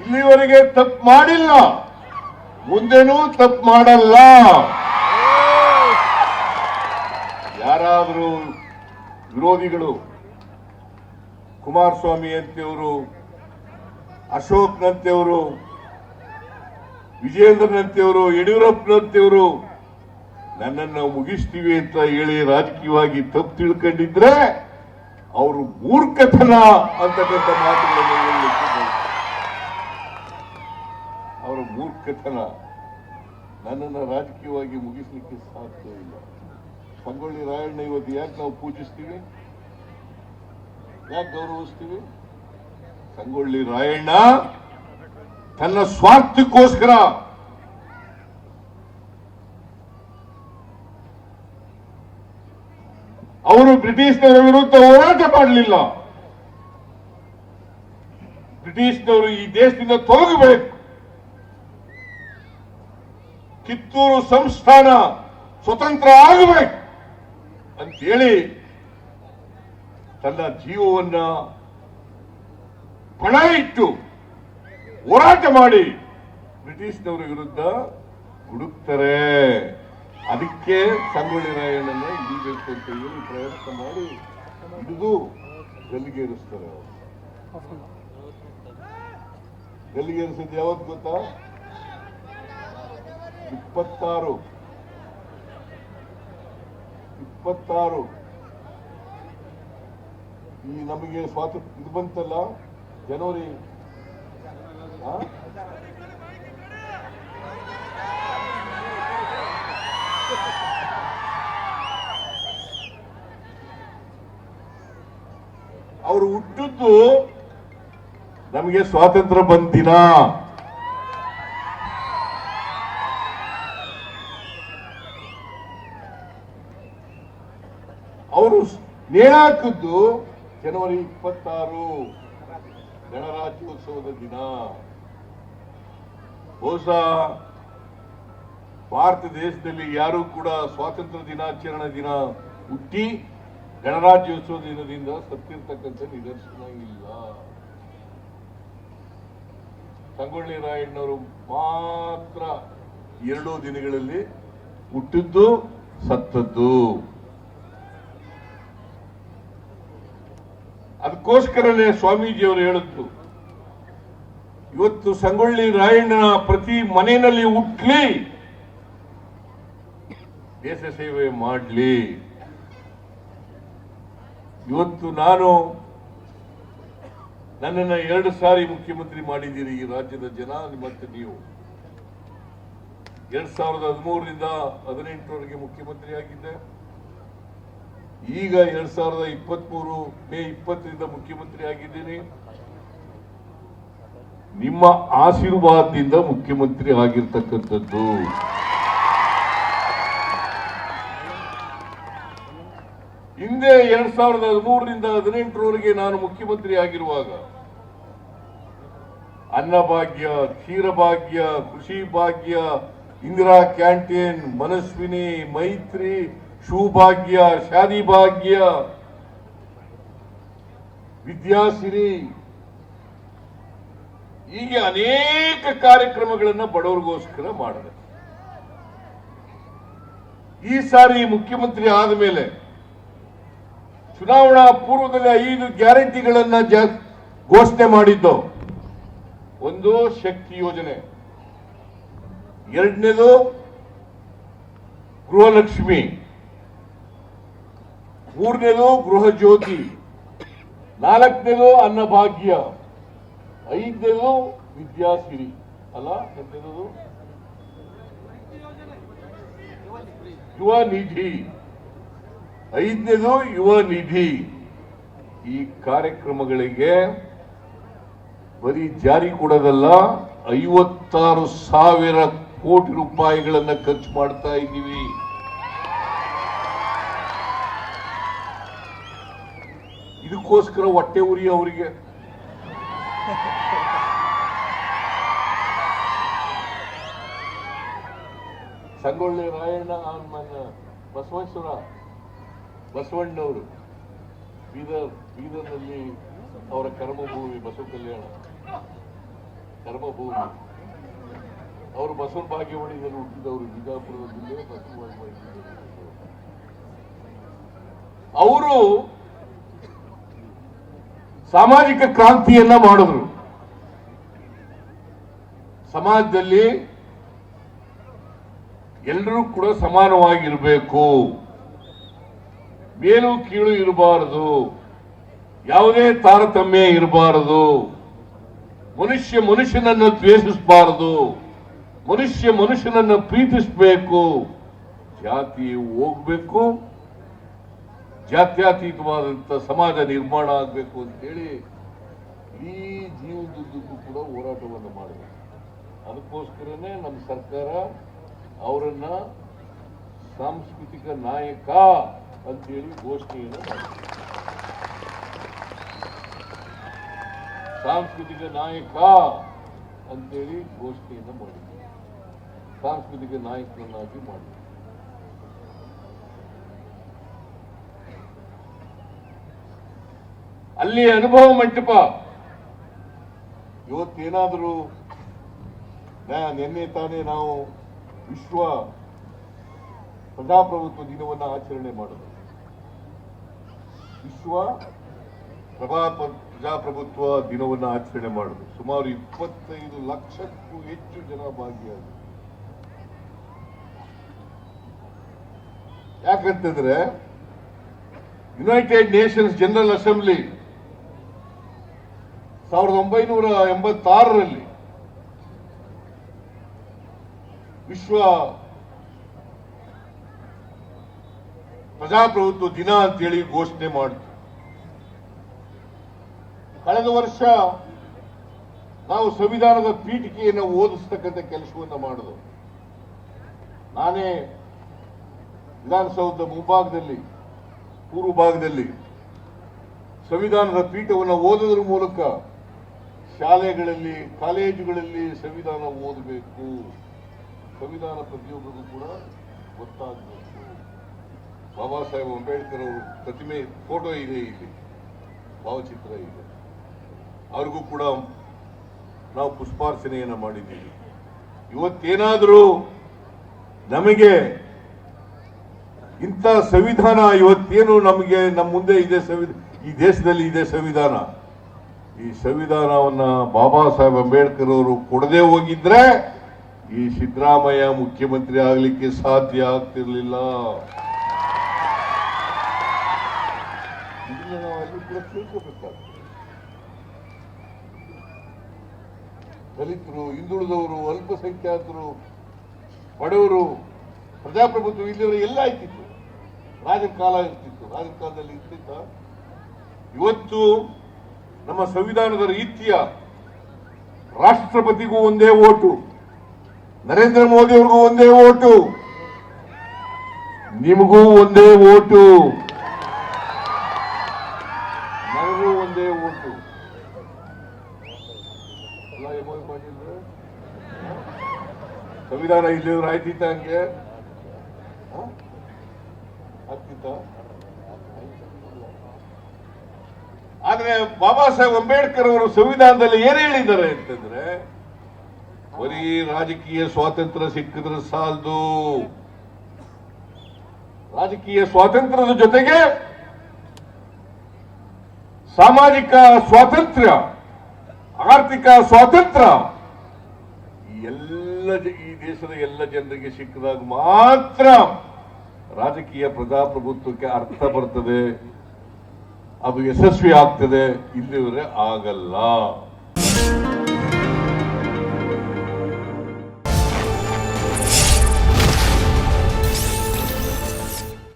ಇಲ್ಲಿವರೆಗೆ ತಪ್ಪು ಮಾಡಿಲ್ಲ. ಮುಂದೆನೂ ತಪ್ಪು ಮಾಡಲ್ಲ. ಯಾರಾದರೂ ವಿರೋಧಿಗಳು ಕುಮಾರಸ್ವಾಮಿ ಅಂತೆಯವರು ಅಶೋಕ್ನಂತೆಯವರು ವಿಜೇಂದ್ರನಂತೆಯವರು ಯಡಿಯೂರಪ್ಪನಂತೆಯವರು ನನ್ನನ್ನು ಮುಗಿಸ್ತೀವಿ ಅಂತ ಹೇಳಿ ರಾಜಕೀಯವಾಗಿ ತಪ್ಪು ತಿಳ್ಕೊಂಡಿದ್ರೆ, ಅವರು ಮೂರ್ಖತನ ಅಂತಕ್ಕಂಥ ಮಾತುಗಳನ್ನು ಮೂರ್ಖತನ. ನನ್ನನ್ನು ರಾಜಕೀಯವಾಗಿ ಮುಗಿಸ್ಲಿಕ್ಕೆ ಸಾಧ್ಯ ಇಲ್ಲ. ಸಂಗೊಳ್ಳಿ ರಾಯಣ್ಣ ಇವತ್ತು ಯಾಕೆ ನಾವು ಪೂಜಿಸ್ತೀವಿ? ಯಾಕೆ ಗೌರವಿಸ್ತೀವಿ? ಸಂಗೊಳ್ಳಿ ರಾಯಣ್ಣ ತನ್ನ ಸ್ವಾರ್ಥಕ್ಕೋಸ್ಕರ. ಅವರು ಬ್ರಿಟಿಷ್ನವರ ವಿರುದ್ಧ ಹೋರಾಟ ಮಾಡಲಿಲ್ಲ. ಬ್ರಿಟಿಷ್ನವರು ಈ ದೇಶದಿಂದ ತೊಲಗಬೇಕು. ಕಿತ್ತೂರು ಸಂಸ್ಥಾನ ಸ್ವತಂತ್ರ ಆಗಬೇಕು ಅಂತೇಳಿ ತನ್ನ ಜೀವವನ್ನ ಪಣ ಇಟ್ಟು ಹೋರಾಟ ಮಾಡಿ ಬ್ರಿಟಿಷ್ನವರ ವಿರುದ್ಧ ಹುಡುಕ್ತಾರೆ ಅದಕ್ಕೆ ಸಂಗೊಳ್ಳಿ ರಾಯಣ್ಣನ ಹಿಡಿಬೇಕು ಅಂತ ಹೇಳಿ ಪ್ರಯತ್ನ ಮಾಡಿ ಹಿಡಿದು ಗಲ್ಲಿಗೇರಿಸ್ತಾರೆ ಅವರು. ಗಲ್ಲಿಗೇರಿಸಿದ್ದು ಯಾವತ್ತು ಗೊತ್ತಾ? ಇಪ್ಪತ್ತಾರು. ಇಪ್ಪತ್ತಾರು. ಈ ನಮಗೆ ಸ್ವಾತಂತ್ರ್ಯ ಇದು ಬಂತಲ್ಲ? ಜನವರಿ? ಅವರು ಹುಟ್ಟಿದ್ದು ನಮಗೆ ಸ್ವಾತಂತ್ರ್ಯ ಬಂದ ಅವರು ನೇಣಾಕಿದ್ದು ಜನವರಿ ಇಪ್ಪತ್ತಾರು ಗಣರಾಜ್ಯೋತ್ಸವದ ದಿನ. ಬಹುಶಃ ಭಾರತ ದೇಶದಲ್ಲಿ ಯಾರೂ ಕೂಡ ಸ್ವಾತಂತ್ರ್ಯ ದಿನಾಚರಣೆ ದಿನ ಹುಟ್ಟಿ ಗಣರಾಜ್ಯೋತ್ಸವ ದಿನದಿಂದ ಸತ್ತಿರ್ತಕ್ಕಂಥ ನಿದರ್ಶನ ಇಲ್ಲ. ಸಂಗೊಳ್ಳಿ ರಾಯಣ್ಣವರು ಮಾತ್ರ ಎರಡೂ ದಿನಗಳಲ್ಲಿ ಹುಟ್ಟಿದ್ದು, ಸತ್ತದ್ದು. ಅದಕ್ಕೋಸ್ಕರನೇ ಸ್ವಾಮೀಜಿಯವರು ಹೇಳಿದ್ದು ಇವತ್ತು ಸಂಗೊಳ್ಳಿ ರಾಯಣ್ಣನ ಪ್ರತಿ ಮನೆಯಲ್ಲಿ ಹುಟ್ಲಿ, ದೇಶ ಸೇವೆ ಮಾಡಲಿ. ಇವತ್ತು ನಾನು ನನ್ನನ್ನು ಎರಡು ಸಾರಿ ಮುಖ್ಯಮಂತ್ರಿ ಮಾಡಿದ್ದೀರಿ, ಈ ರಾಜ್ಯದ ಜನ, ಮತ್ತು ನೀವು. ಎರಡ್ ಸಾವಿರದ ಹದಿಮೂರರಿಂದ ಹದಿನೆಂಟರವರೆಗೆ ಮುಖ್ಯಮಂತ್ರಿ ಆಗಿದ್ದೆ. ಈಗ ಎರಡ್ ಸಾವಿರದ ಇಪ್ಪತ್ಮೂರು ಮೇ ಇಪ್ಪತ್ತರಿಂದ ಮುಖ್ಯಮಂತ್ರಿ ಆಗಿದ್ದೇನೆ. ನಿಮ್ಮ ಆಶೀರ್ವಾದದಿಂದ ಮುಖ್ಯಮಂತ್ರಿ ಆಗಿರ್ತಕ್ಕಂಥದ್ದು. ಹಿಂದೆ ಎರಡ್ ಸಾವಿರದ ಹದಿಮೂರರಿಂದ ಹದಿನೆಂಟರವರೆಗೆ ನಾನು ಮುಖ್ಯಮಂತ್ರಿ ಆಗಿರುವಾಗ ಅನ್ನಭಾಗ್ಯ, ಕ್ಷೀರಭಾಗ್ಯ, ಕೃಷಿ ಭಾಗ್ಯ, ಇಂದಿರಾ ಕ್ಯಾಂಟೀನ್, ಮನಸ್ವಿನಿ, ಮೈತ್ರಿ ಶೂಭಾಗ್ಯ ಶಾದಿ ಭಾಗ್ಯ ವಿದ್ಯಾಸಿರಿ, ಹೀಗೆ ಅನೇಕ ಕಾರ್ಯಕ್ರಮಗಳನ್ನ ಬಡವರಿಗೋಸ್ಕರ ಮಾಡಿದೆ. ಈ ಸಾರಿ ಮುಖ್ಯಮಂತ್ರಿ ಆದ ಮೇಲೆ ಚುನಾವಣಾ ಪೂರ್ವದಲ್ಲಿ ಐದು ಗ್ಯಾರಂಟಿಗಳನ್ನ ಘೋಷಣೆ ಮಾಡಿದ್ದು. ಒಂದು ಶಕ್ತಿ ಯೋಜನೆ. ಎರಡನೇದು ಗೃಹಲಕ್ಷ್ಮಿ. ಮೂರನೇದು ಗೃಹ ಜ್ಯೋತಿ, ನಾಲ್ಕನೇದು ಅನ್ನಭಾಗ್ಯ, ಐದನೇದು ವಿದ್ಯಾಸಿರಿ. ಅಲ್ಲ, ಎಂಟನೇದು? ಯುವ ನಿಧಿ. ಐದನೇದು ಯುವ ನಿಧಿ. ಈ ಕಾರ್ಯಕ್ರಮಗಳಿಗೆ ಬರೀ ಜಾರಿ ಕೊಡೋದಲ್ಲ, ಐವತ್ತಾರು ಸಾವಿರ ಕೋಟಿ ರೂಪಾಯಿಗಳನ್ನು ಖರ್ಚು ಮಾಡ್ತಾ ಇದ್ದೀವಿ. ಇದಕ್ಕೋಸ್ಕರ ಹೊಟ್ಟೆ ಉರಿ ಅವರಿಗೆ. ಸಂಗೊಳ್ಳಿ ರಾಯಣ್ಣ ನನ್ನ ಬಸವೇಶ್ವರ, ಬಸವಣ್ಣವರು, ಬೀದರ್, ಬೀದರ್ನಲ್ಲಿ ಅವರ ಕರ್ಮಭೂಮಿ ಬಸವ ಕಲ್ಯಾಣ ಕರ್ಮಭೂಮಿ. ಅವರು ಬಸವನ ಭಾಗ್ಯವಾಣಿಯಲ್ಲಿ ಹುಟ್ಟಿದವರು ಬಿಜಾಪುರದಲ್ಲಿ ಜಿಲ್ಲೆ ಬಸವನ ಅವರು ಸಾಮಾಜಿಕ ಕ್ರಾಂತಿಯನ್ನ ಮಾಡಿದ್ರು. ಸಮಾಜದಲ್ಲಿ ಎಲ್ಲರೂ ಕೂಡ ಸಮಾನವಾಗಿರಬೇಕು. ಮೇಲು ಕೀಳು ಇರಬಾರದು. ಯಾವುದೇ ತಾರತಮ್ಯ ಇರಬಾರದು. ಮನುಷ್ಯ ಮನುಷ್ಯನನ್ನು ದ್ವೇಷಿಸಬಾರದು. ಮನುಷ್ಯ ಮನುಷ್ಯನನ್ನು ಪ್ರೀತಿಸಬೇಕು. ಜಾತಿ ಹೋಗ್ಬೇಕು. ಜಾತ್ಯತೀತವಾದಂಥ ಸಮಾಜ ನಿರ್ಮಾಣ ಆಗಬೇಕು ಅಂತೇಳಿ ಈ ಜೀವನದುದ್ದಕ್ಕೂ ಕೂಡ ಹೋರಾಟವನ್ನು ಮಾಡಬೇಕು. ಅದಕ್ಕೋಸ್ಕರನೇ ನಮ್ಮ ಸರ್ಕಾರ ಅವರನ್ನ ಸಾಂಸ್ಕೃತಿಕ ನಾಯಕ ಅಂತೇಳಿ ಘೋಷಣೆಯನ್ನು ಮಾಡಿದೆ ಸಾಂಸ್ಕೃತಿಕ ನಾಯಕ ಅಂತೇಳಿ ಘೋಷಣೆಯನ್ನು ಮಾಡಿದೆ ಸಾಂಸ್ಕೃತಿಕ ನಾಯಕರನ್ನಾಗಿ ಮಾಡಿದೆ ಅಲ್ಲಿ ಅನುಭವ ಮಂಟಪ. ಇವತ್ತೇನಾದರೂ ನಿನ್ನೆ ತಾನೇ ನಾವು ವಿಶ್ವ ಪ್ರಜಾಪ್ರಭುತ್ವ ದಿನವನ್ನು ಆಚರಣೆ ಮಾಡೋದು. ವಿಶ್ವ ಪ್ರಭಾ ಪ್ರಜಾಪ್ರಭುತ್ವ ದಿನವನ್ನು ಆಚರಣೆ ಮಾಡೋದು. ಸುಮಾರು ಇಪ್ಪತ್ತೈದು ಲಕ್ಷಕ್ಕೂ ಹೆಚ್ಚು ಜನ ಭಾಗಿಯಾದರು. ಯಾಕಂತಂದ್ರೆ ಯುನೈಟೆಡ್ ನೇಷನ್ಸ್ ಜನರಲ್ ಅಸೆಂಬ್ಲಿ ಸಾವಿರದ ಒಂಬೈನೂರ ಎಂಬತ್ತಾರರಲ್ಲಿ ವಿಶ್ವ ಪ್ರಜಾಪ್ರಭುತ್ವ ದಿನ ಅಂತೇಳಿ ಘೋಷಣೆ ಮಾಡಿತು ಕಳೆದ ವರ್ಷ ನಾವು ಸಂವಿಧಾನದ ಪೀಠಿಕೆಯನ್ನು ಓದಿಸ್ತಕ್ಕಂಥ ಕೆಲಸವನ್ನು ಮಾಡಿದವು. ನಾನೇ ವಿಧಾನಸೌಧದ ಮುಂಭಾಗದಲ್ಲಿ ಪೂರ್ವ ಭಾಗದಲ್ಲಿ ಸಂವಿಧಾನದ ಪೀಠವನ್ನು ಓದೋದ್ರ ಮೂಲಕ ಶಾಲೆಗಳಲ್ಲಿ, ಕಾಲೇಜುಗಳಲ್ಲಿ ಸಂವಿಧಾನ ಓದಬೇಕು. ಸಂವಿಧಾನ ಪ್ರತಿಯೊಬ್ಬರಿಗೂ ಕೂಡ ಗೊತ್ತಾಗಬೇಕು. ಬಾಬಾ ಸಾಹೇಬ್ ಅಂಬೇಡ್ಕರ್ ಅವರು ಪ್ರತಿಮೆ, ಫೋಟೋ ಇದೆ ಇಲ್ಲಿ. ಭಾವಚಿತ್ರ ಇದೆ. ಅವ್ರಿಗೂ ಕೂಡ ನಾವು ಪುಷ್ಪಾರ್ಚನೆಯನ್ನು ಮಾಡಿದ್ದೀವಿ. ಇವತ್ತೇನಾದರೂ ನಮಗೆ ಇಂಥ ಸಂವಿಧಾನ ಇವತ್ತೇನು ನಮಗೆ ನಮ್ಮ ಮುಂದೆ ಇದೆ ಸಂವಿಧಾನ ಈ ದೇಶದಲ್ಲಿ ಇದೆ ಸಂವಿಧಾನ? ಈ ಸಂವಿಧಾನವನ್ನ ಬಾಬಾ ಸಾಹೇಬ್ ಅಂಬೇಡ್ಕರ್ ಅವರು ಕೊಡದೆ ಹೋಗಿದ್ರೆ ಈ ಸಿದ್ದರಾಮಯ್ಯ ಮುಖ್ಯಮಂತ್ರಿ ಆಗ್ಲಿಕ್ಕೆ ಸಾಧ್ಯ ಆಗ್ತಿರ್ಲಿಲ್ಲ. ದಲಿತರು, ಹಿಂದುಳಿದವರು, ಅಲ್ಪಸಂಖ್ಯಾತರು, ಬಡವರು, ಪ್ರಜಾಪ್ರಭುತ್ವ ಇಲ್ಲಿವರು ಎಲ್ಲ ಆಯ್ತಿತ್ತು. ರಾಜಕಾಲ ಇರ್ತಿತ್ತು. ರಾಜಕಾಲದಲ್ಲಿ ಇರ್ತಿತ್ತ? ಇವತ್ತು ನಮ್ಮ ಸಂವಿಧಾನದ ರೀತಿಯ ರಾಷ್ಟ್ರಪತಿಗೂ ಒಂದೇ ಓಟು, ನರೇಂದ್ರ ಮೋದಿ ಅವ್ರಿಗೂ ಒಂದೇ ಓಟು, ನಿಮಗೂ ಒಂದೇ ಓಟು, ನನಗೂ ಒಂದೇ ಓಟು. ಸಂವಿಧಾನ ಇಲ್ಲಿ ಆಯ್ತಿತ್ತ ಹಂಗೆ? ಆಗ್ತಿತ್ತ? ಆದ್ರೆ ಬಾಬಾ ಸಾಹೇಬ್ ಅಂಬೇಡ್ಕರ್ ಅವರು ಸಂವಿಧಾನದಲ್ಲಿ ಏನ್ ಹೇಳಿದ್ದಾರೆ ಅಂತಂದ್ರೆ, ಬರೀ ರಾಜಕೀಯ ಸ್ವಾತಂತ್ರ್ಯ ಸಿಕ್ಕಿದ್ರೆ ಸಾಲದು. ರಾಜಕೀಯ ಸ್ವಾತಂತ್ರ್ಯದ ಜೊತೆಗೆ ಸಾಮಾಜಿಕ ಸ್ವಾತಂತ್ರ್ಯ, ಆರ್ಥಿಕ ಸ್ವಾತಂತ್ರ್ಯ ಎಲ್ಲ ಈ ದೇಶದ ಎಲ್ಲ ಜನರಿಗೆ ಸಿಕ್ಕಿದಾಗ ಮಾತ್ರ ರಾಜಕೀಯ ಪ್ರಜಾಪ್ರಭುತ್ವಕ್ಕೆ ಅರ್ಥ ಬರ್ತದೆ. ಅದು ಯಶಸ್ವಿ ಆಗ್ತದೆ ಇಲ್ಲಿವರೆ ಆಗಲ್ಲ.